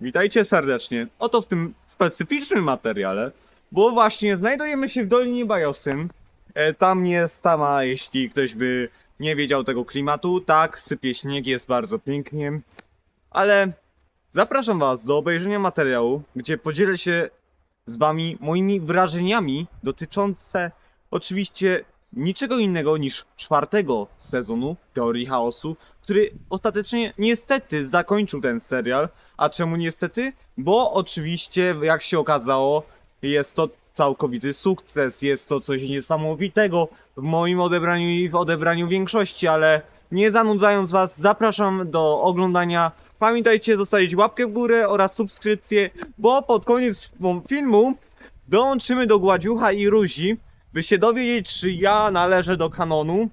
Witajcie serdecznie. Oto w tym specyficznym materiale, bo właśnie znajdujemy się w Dolinie Bajosyn. E, tam jest tama, jeśli ktoś by nie wiedział tego klimatu. Tak, sypie śnieg, jest bardzo pięknie. Ale zapraszam was do obejrzenia materiału, gdzie podzielę się z wami moimi wrażeniami dotyczące oczywiście niczego innego niż czwartego sezonu Teorii Chaosu, który ostatecznie niestety zakończył ten serial. A czemu niestety? Bo oczywiście, jak się okazało, jest to całkowity sukces, jest to coś niesamowitego w moim odebraniu i w odebraniu większości, ale nie zanudzając was, zapraszam do oglądania. Pamiętajcie zostawić łapkę w górę oraz subskrypcję, bo pod koniec filmu dołączymy do Gładziucha i Ruzi, by się dowiedzieć, czy ja należę do kanonu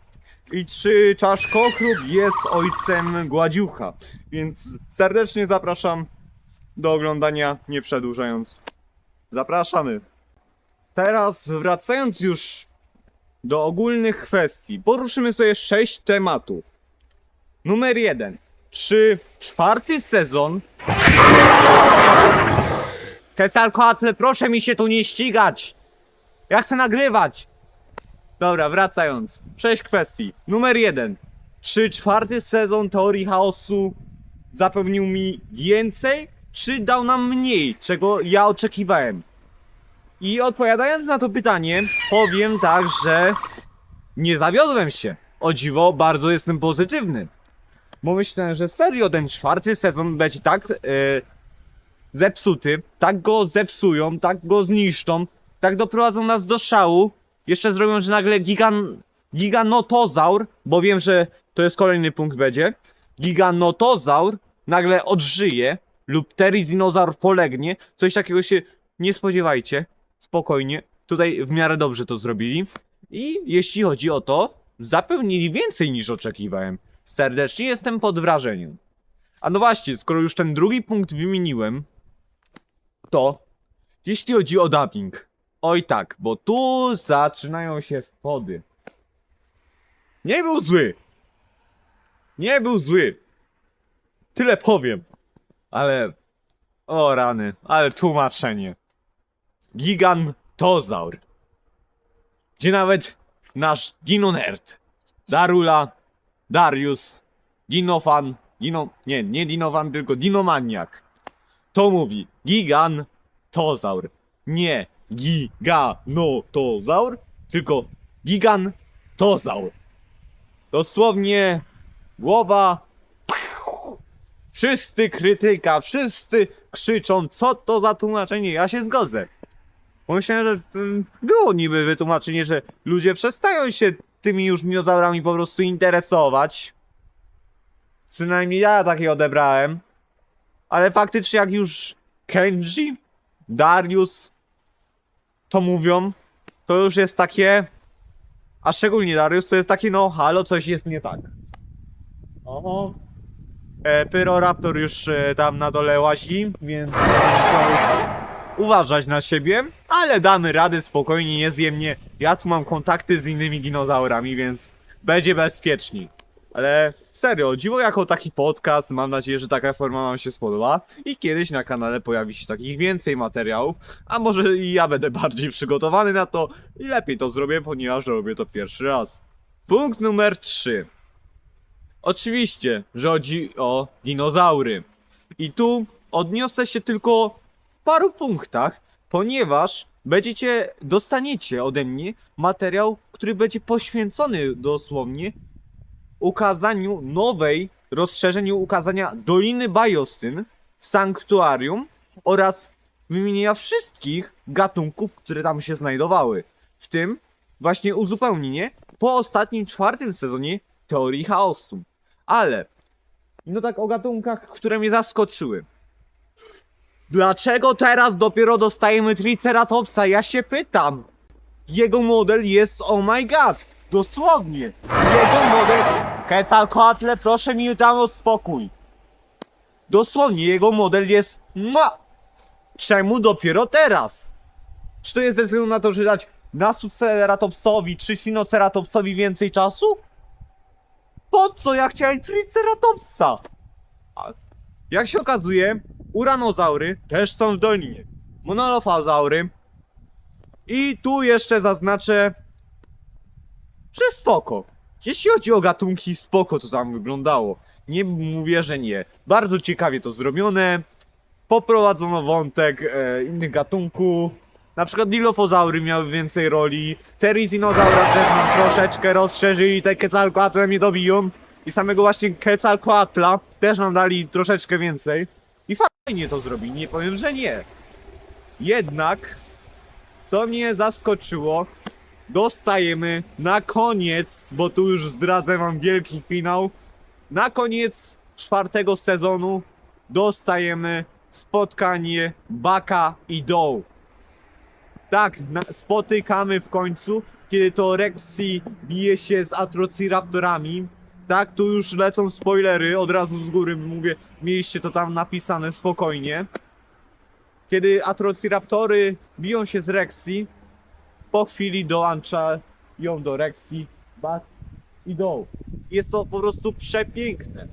i czy Czaszkochrób jest ojcem Gładziucha. Więc serdecznie zapraszam do oglądania, nie przedłużając. Zapraszamy. Teraz wracając już do ogólnych kwestii, poruszymy sobie sześć tematów. Numer jeden. Czy czwarty sezon Quetzalcoatl, proszę mi się tu nie ścigać! Ja chcę nagrywać! Dobra, wracając. Sześć kwestii. Numer jeden. Czy czwarty sezon Teorii Chaosu zapewnił mi więcej, czy dał nam mniej, czego ja oczekiwałem? I odpowiadając na to pytanie, powiem tak, że nie zawiodłem się. O dziwo, bardzo jestem pozytywny. Bo myślę, że serio ten czwarty sezon będzie tak e, zepsuty, tak go zepsują, tak go zniszczą, tak doprowadzą nas do szału. Jeszcze zrobią, że nagle gigan, giganotozaur, bo wiem, że to jest kolejny punkt będzie, giganotozaur nagle odżyje lub terizinozaur polegnie. Coś takiego się nie spodziewajcie. Spokojnie. Tutaj w miarę dobrze to zrobili. I jeśli chodzi o to, zapewnili więcej niż oczekiwałem. Serdecznie jestem pod wrażeniem. A no właśnie, skoro już ten drugi punkt wymieniłem, to jeśli chodzi o dubbing. Oj tak, bo tu zaczynają się spody. Nie był zły. Nie był zły. Tyle powiem. Ale. O rany, ale tłumaczenie. Gigantozaur. Gdzie nawet nasz Dinonerd, Darula, Darius, Dinofan, Dino, nie, nie Dinofan, tylko Dinomaniak. To mówi Gigantozaur. Nie Giganotozaur, tylko Gigantozaur. Dosłownie głowa. Wszyscy krytyka, wszyscy krzyczą, co to za tłumaczenie, ja się zgodzę. Pomyślałem, że mm, było niby wytłumaczenie, że ludzie przestają się tymi już dinozaurami po prostu interesować. Przynajmniej ja takie odebrałem. Ale faktycznie jak już Kenji, Darius to mówią, to już jest takie... A szczególnie Darius to jest takie, no halo, coś jest nie tak. Oho. E, Pyroraptor już e, tam na dole łazi, więc uważać na siebie, ale damy radę spokojnie, nie. Ja tu mam kontakty z innymi dinozaurami, więc będzie bezpieczniej. Ale serio, dziwo jako taki podcast, mam nadzieję, że taka forma wam się spodoba i kiedyś na kanale pojawi się takich więcej materiałów, a może i ja będę bardziej przygotowany na to i lepiej to zrobię, ponieważ robię to pierwszy raz. Punkt numer 3. Oczywiście, że chodzi o dinozaury. I tu odniosę się tylko w paru punktach, ponieważ będziecie, dostaniecie ode mnie materiał, który będzie poświęcony dosłownie ukazaniu nowej, rozszerzeniu ukazania Doliny Bajosyn, Sanktuarium oraz wymienienia wszystkich gatunków, które tam się znajdowały. W tym właśnie uzupełnienie po ostatnim czwartym sezonie Teorii Chaosu. Ale, no tak o gatunkach, które mnie zaskoczyły. Dlaczego teraz dopiero dostajemy Triceratopsa? Ja się pytam. Jego model jest oh my god. Dosłownie. Jego model... Quetzalcoatl, proszę mi tam o spokój. Dosłownie, jego model jest... Mua! Czemu dopiero teraz? Czy to jest ze względu na to, że dać Nasuceratopsowi czy Sinoceratopsowi więcej czasu? Po co ja chciałem Triceratopsa? Jak się okazuje, Uranozaury też są w dolinie. Monolofazaury. I tu jeszcze zaznaczę, że spoko. Jeśli chodzi o gatunki, spoko to tam wyglądało. Nie mówię, że nie. Bardzo ciekawie to zrobione. Poprowadzono wątek e, innych gatunków. Na przykład dilofozaury miały więcej roli. Terizinozaura też nam troszeczkę rozszerzyli. Te Quetzalcoatl mnie dobiją. I samego właśnie Quetzalcoatla też nam dali troszeczkę więcej. I fajnie to zrobili, nie powiem, że nie. Jednak, co mnie zaskoczyło, dostajemy na koniec, bo tu już zdradzę wam wielki finał, na koniec czwartego sezonu dostajemy spotkanie Baka i Doe. Tak, spotykamy w końcu, kiedy to Rexy bije się z Atrociraptorami. Tak, tu już lecą spoilery, od razu z góry mówię, mieliście to tam napisane spokojnie. Kiedy Atrociraptory biją się z Rexy, po chwili dołącza ją do Rexy, Bat i Doe. Jest to po prostu przepiękne.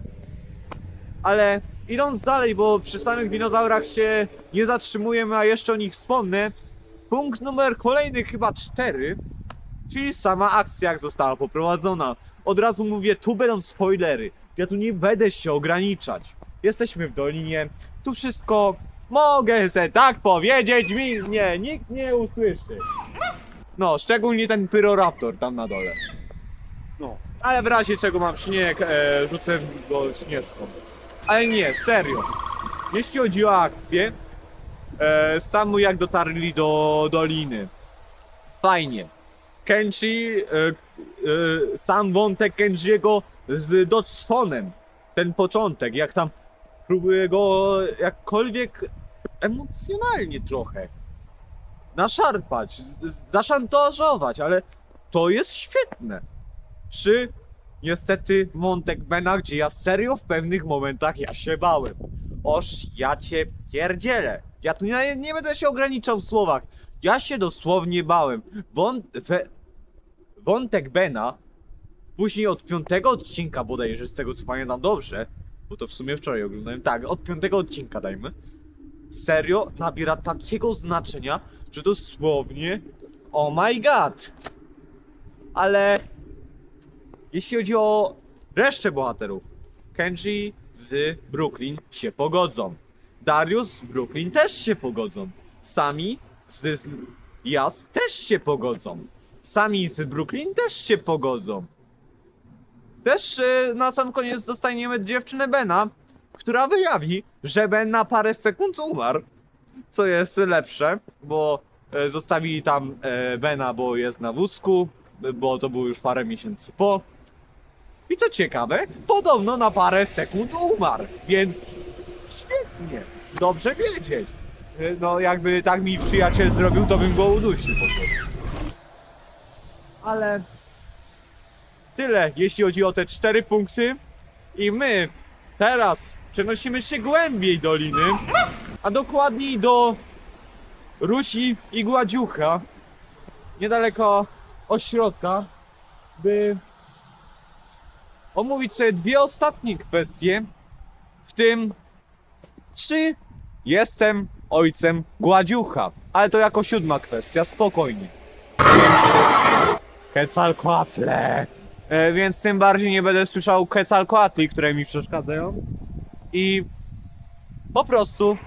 Ale idąc dalej, bo przy samych dinozaurach się nie zatrzymujemy, a jeszcze o nich wspomnę. Punkt numer kolejny, chyba cztery, czyli sama akcja, jak została poprowadzona. Od razu mówię, tu będą spoilery. Ja tu nie będę się ograniczać. Jesteśmy w dolinie, tu wszystko mogę se tak powiedzieć, mi nie, nikt nie usłyszy. No, szczególnie ten Pyroraptor tam na dole. No, ale w razie czego mam śnieg, e, rzucę go śnieżką. Ale nie, serio. Jeśli chodzi o akcję, e, samu jak dotarli do doliny. Fajnie. Kenji, e, e, sam wątek Kenjiego z Dodgefonem. Ten początek, jak tam próbuje go jakkolwiek emocjonalnie trochę naszarpać, z- zaszantażować, ale to jest świetne. Czy niestety wątek Bena, gdzie ja serio w pewnych momentach ja się bałem. Oż ja cię pierdzielę. Ja tu nie, nie będę się ograniczał w słowach. Ja się dosłownie bałem. Wątek Bena, później od piątego odcinka bodajże, z tego co pamiętam dobrze, bo to w sumie wczoraj oglądałem, tak, od piątego odcinka dajmy, serio nabiera takiego znaczenia, że dosłownie oh my god. Ale jeśli chodzi o resztę bohaterów, Kenji z Brooklyn się pogodzą. Darius z Brooklyn też się pogodzą. Sami z, Jas też się pogodzą. Sami z Brooklyn też się pogodzą. Też e, na sam koniec dostaniemy dziewczynę Bena, która wyjawi, że Ben na parę sekund umarł. Co jest lepsze, bo e, zostawili tam e, Bena, bo jest na wózku, bo to było już parę miesięcy po. I co ciekawe, podobno na parę sekund umarł, więc świetnie, dobrze wiedzieć. E, No jakby tak mi przyjaciel zrobił, to bym go udusił po prostu. Ale tyle, jeśli chodzi o te cztery punkty. I my teraz przenosimy się głębiej doliny, a dokładniej do Rusi i Gładziucha, niedaleko ośrodka, by omówić sobie dwie ostatnie kwestie, w tym czy jestem ojcem Gładziucha, ale to jako siódma kwestia, spokojnie. Quetzalcoatle. E, więc tym bardziej nie będę słyszał Quetzalcoatli, które mi przeszkadzają. I po prostu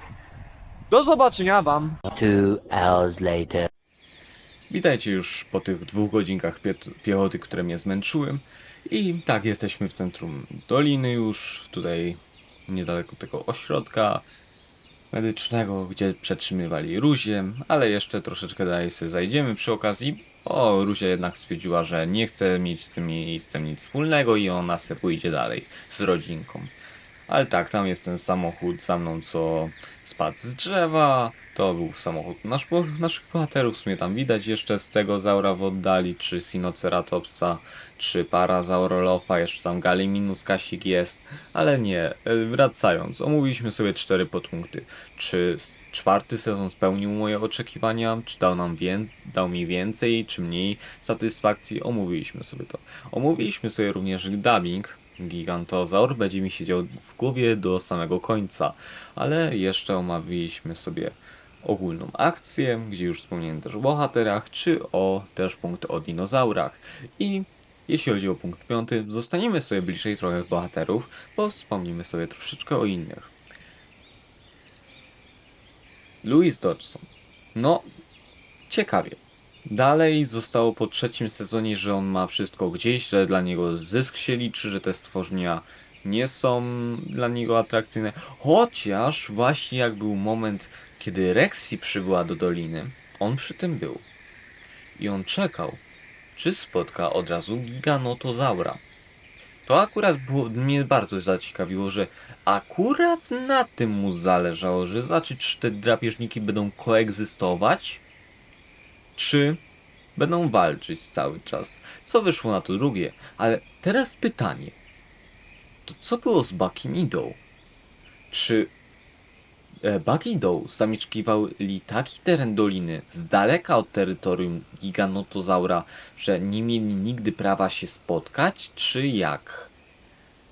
do zobaczenia wam Two hours later. Witajcie już po tych dwóch godzinkach pie- piechoty, które mnie zmęczyły. I tak, jesteśmy w centrum doliny już, tutaj niedaleko tego ośrodka medycznego, gdzie przetrzymywali Ruzię, ale jeszcze troszeczkę dalej sobie zajdziemy przy okazji. O, Ruzia jednak stwierdziła, że nie chce mieć z tym miejscem nic wspólnego i ona se pójdzie dalej z rodzinką. Ale tak, tam jest ten samochód za mną, co spadł z drzewa. To był samochód nasz, naszych bohaterów. W sumie tam widać jeszcze z tego zaura w oddali, czy Sinoceratopsa, czy Parazaurolofa, jeszcze tam Galiminus Kasik jest. Ale nie, e, wracając, omówiliśmy sobie cztery podpunkty. Czy czwarty sezon spełnił moje oczekiwania? Czy dał nam wię- dał mi więcej, czy mniej satysfakcji? Omówiliśmy sobie to. Omówiliśmy sobie również dubbing, Gigantozaur będzie mi siedział w głowie do samego końca, ale jeszcze omówiliśmy sobie ogólną akcję, gdzie już wspomniałem też o bohaterach, czy o też punkty o dinozaurach. I jeśli chodzi o punkt piąty, zostaniemy sobie bliżej trochę bohaterów, bo wspomnimy sobie troszeczkę o innych. Louis Dodgson. No, ciekawie. Dalej zostało po trzecim sezonie, że on ma wszystko gdzieś, że dla niego zysk się liczy, że te stworzenia nie są dla niego atrakcyjne. Chociaż właśnie jak był moment, kiedy Rexy przybyła do doliny, on przy tym był. I on czekał, czy spotka od razu giganotozaura. To akurat było, mnie bardzo zaciekawiło, że akurat na tym mu zależało, że zobaczyć, czy te drapieżniki będą koegzystować, czy będą walczyć cały czas. Co wyszło na to drugie? Ale teraz pytanie. To co było z Buckiem i? Czy e, Buck i Doe zamieszkiwali taki teren doliny z daleka od terytorium giganotozaura, że nie mieli nigdy prawa się spotkać, czy jak?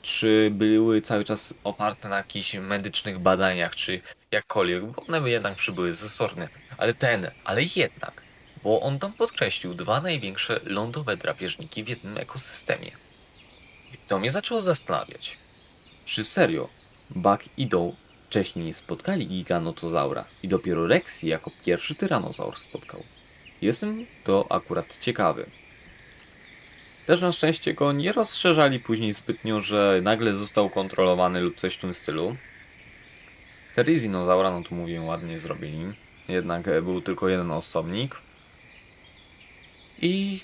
Czy były cały czas oparte na jakichś medycznych badaniach, czy jakkolwiek, bo one jednak przybyły ze Sorny. Ale ten, ale jednak, bo on tam podkreślił dwa największe lądowe drapieżniki w jednym ekosystemie. I to mnie zaczęło zastanawiać. Czy serio Buck i Doe wcześniej nie spotkali giganotozaura i dopiero Rexy jako pierwszy tyranozaur spotkał? Jestem to akurat ciekawy. Też na szczęście go nie rozszerzali później zbytnio, że nagle został kontrolowany lub coś w tym stylu. Terizinozaura, no to mówię, ładnie zrobili. Jednak był tylko jeden osobnik. I...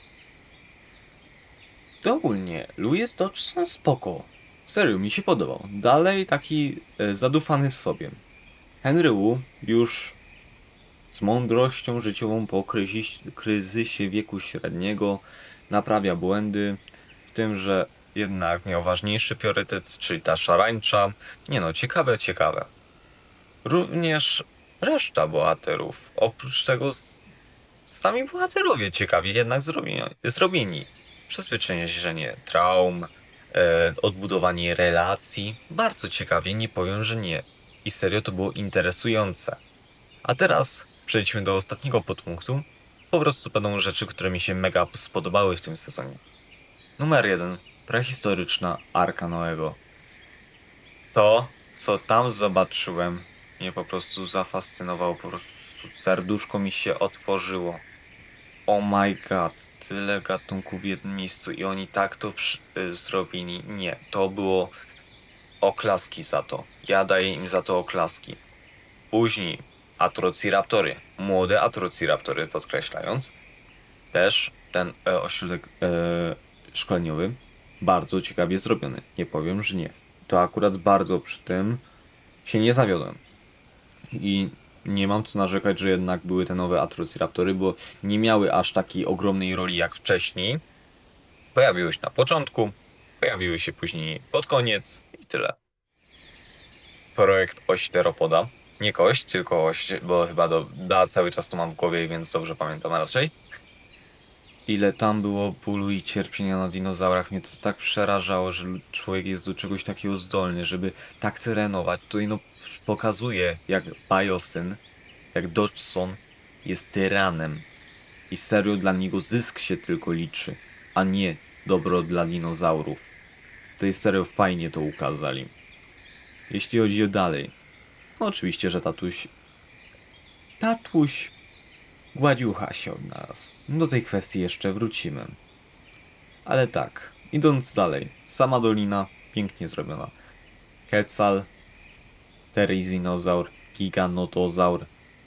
To ogólnie, Louis Dodgson spoko. Serio, mi się podobał. Dalej taki e, zadufany w sobie. Henry Wu już z mądrością życiową po kryzys- kryzysie wieku średniego naprawia błędy, w tym, że jednak miał ważniejszy priorytet, czyli ta szarańcza. Nie no, ciekawe, ciekawe. Również reszta bohaterów, oprócz tego sami bohaterowie ciekawie jednak zrobieni. zrobieni. Przezwyciężenie traum, e, odbudowanie relacji. Bardzo ciekawie, nie powiem, że nie. I serio to było interesujące. A teraz przejdźmy do ostatniego podpunktu. Po prostu będą rzeczy, które mi się mega spodobały w tym sezonie. Numer jeden. Prehistoryczna Arka Noego. To, co tam zobaczyłem, mnie po prostu zafascynowało. Po prostu serduszko mi się otworzyło. Oh my god, tyle gatunków w jednym miejscu i oni tak to y, zrobili. Nie, to było oklaski za to. Ja daję im za to oklaski. Później Atrociraptory, młode Atrociraptory podkreślając. Też ten e, ośrodek e, szkoleniowy bardzo ciekawie zrobiony. Nie powiem, że nie. To akurat bardzo przy tym się nie zawiodłem. I nie mam co narzekać, że jednak były te nowe Atrociraptory, bo nie miały aż takiej ogromnej roli jak wcześniej. Pojawiły się na początku, pojawiły się później pod koniec i tyle. Projekt Oś Teropoda. Nie kość, tylko oś, bo chyba do, da, cały czas to mam w głowie, więc dobrze pamiętam raczej. Ile tam było bólu i cierpienia na dinozaurach, mnie to tak przerażało, że człowiek jest do czegoś takiego zdolny, żeby tak trenować. To no pokazuje, jak Biosyn, jak Dodgson jest tyranem. I serio dla niego zysk się tylko liczy, a nie dobro dla dinozaurów. Jest serio fajnie to ukazali. Jeśli chodzi o dalej, no oczywiście, że tatuś... Tatuś gładziucha się odnalazł. Do tej kwestii jeszcze wrócimy. Ale tak, idąc dalej, sama dolina pięknie zrobiona. Quetzal, Terizinozaur, Giganotozaur,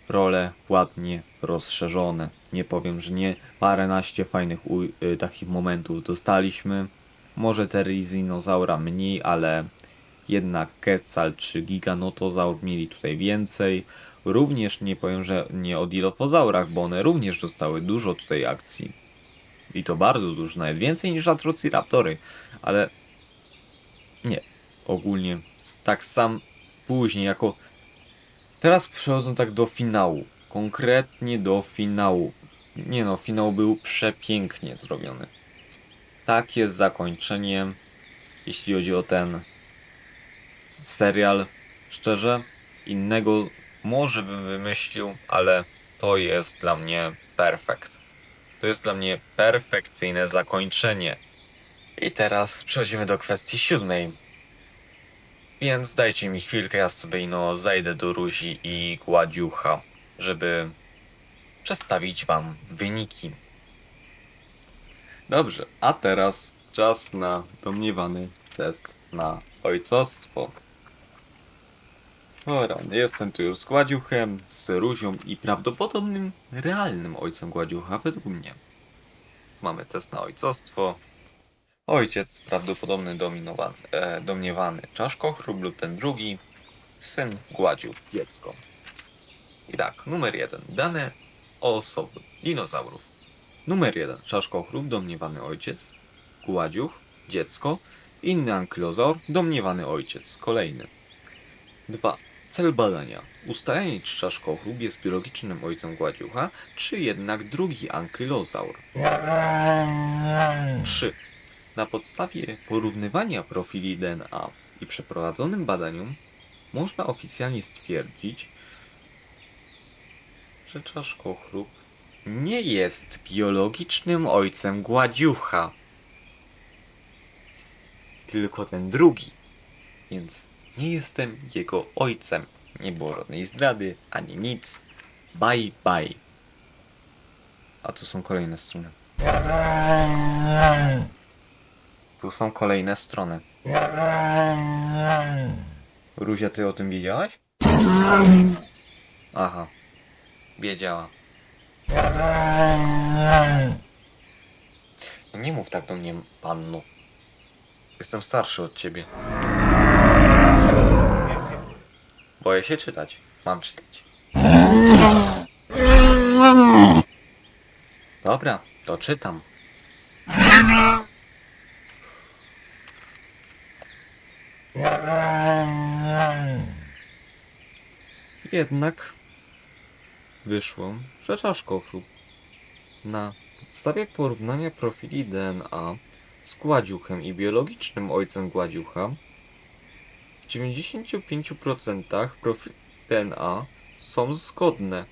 role ładnie rozszerzone. Nie powiem, że nie. Paręnaście fajnych y, takich momentów dostaliśmy. Może Terizinozaura mniej, ale jednak Quetzal czy Giganotozaur mieli tutaj więcej. Również nie powiem, że nie o Dilophosaurach, bo one również dostały dużo tutaj akcji. I to bardzo dużo, nawet więcej niż Atrociraptory, ale nie, ogólnie tak sam później, jako teraz przechodzą tak do finału, konkretnie do finału. Nie no, finał był przepięknie zrobiony. Takie zakończenie jeśli chodzi o ten serial. Szczerze, innego może bym wymyślił, ale to jest dla mnie perfekt. To jest dla mnie perfekcyjne zakończenie. I teraz przechodzimy do kwestii siódmej. Więc dajcie mi chwilkę, ja sobie no zajdę do Ruzi i Gładziucha, żeby przedstawić wam wyniki. Dobrze, a teraz czas na domniewany test na ojcostwo. Dobra, jestem tu już z Gładziuchem, z Ruzią i prawdopodobnym realnym ojcem Gładziucha według mnie. Mamy test na ojcostwo. Ojciec prawdopodobny dominowany, e, domniewany czaszkochrób lub ten drugi, syn Gładziu, dziecko. I tak, numer jeden. Dane o osoby dinozaurów. Numer jeden. Czaszkochrób, domniewany ojciec. Gładziuch, dziecko. Inny ankylozaur, domniewany ojciec. Kolejny. 2. Cel badania. Ustalenie, czy czaszkochrób jest biologicznym ojcem Gładziucha, czy jednak drugi ankylozaur. 3. Na podstawie porównywania profili DNA i przeprowadzonym badaniom można oficjalnie stwierdzić, że czaszkochrób nie jest biologicznym ojcem Gładziucha. Tylko ten drugi. Więc nie jestem jego ojcem. Nie było żadnej zdrady, ani nic. Bye bye. A tu są kolejne strony. Tu są kolejne strony. Ruzia, ty o tym wiedziałaś? Aha. Wiedziała. Nie mów tak do mnie, panno. Jestem starszy od ciebie. Boję się czytać. Mam czytać. Dobra, to czytam. Jednak wyszło, że czaszkochrób na podstawie porównania profili DNA z Gładziuchem i biologicznym ojcem Gładziucha w 95% profile DNA są zgodne.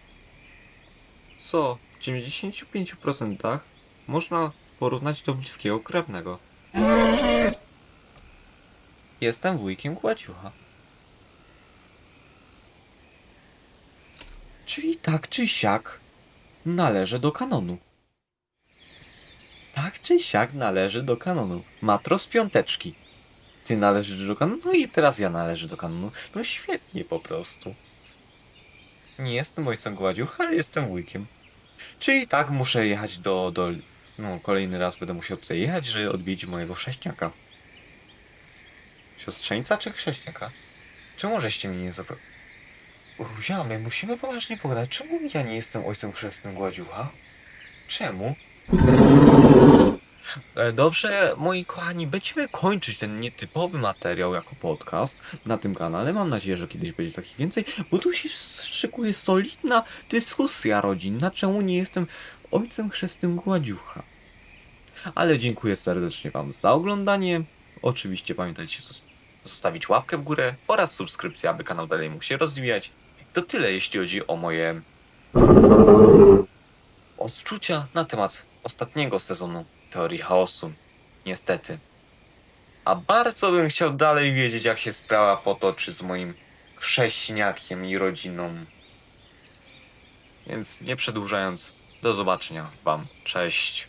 Co w 95% można porównać do bliskiego krewnego. Jestem wujkiem Gładziucha. Czyli tak czy siak należy do kanonu. Tak czy siak należy do kanonu. Matro z piąteczki. Ty należysz do kanonu, no i teraz ja należę do kanonu. No świetnie po prostu. Nie jestem ojcem Gładziucha, ale jestem wujkiem. Czyli tak muszę jechać do, do... No, kolejny raz będę musiał tutaj jechać, żeby odwiedzić mojego chrześniaka. Siostrzeńca czy chrześniaka? Czemu żeście mnie nie zapro... Ruzia, my musimy poważnie pogadać. Czemu ja nie jestem ojcem chrzestnym Gładziucha? Czemu? E, Dobrze, moi kochani, będziemy kończyć ten nietypowy materiał jako podcast na tym kanale. Mam nadzieję, że kiedyś będzie takich więcej, bo tu się szykuje solidna dyskusja rodzinna, czemu nie jestem ojcem chrzestnym Gładziucha. Ale dziękuję serdecznie Wam za oglądanie. Oczywiście pamiętajcie zos- zostawić łapkę w górę oraz subskrypcję, aby kanał dalej mógł się rozwijać. To tyle, jeśli chodzi o moje odczucia na temat ostatniego sezonu Teorii Chaosu. Niestety. A bardzo bym chciał dalej wiedzieć, jak się sprawa potoczy z moim chrześniakiem i rodziną. Więc nie przedłużając, do zobaczenia Wam. Cześć.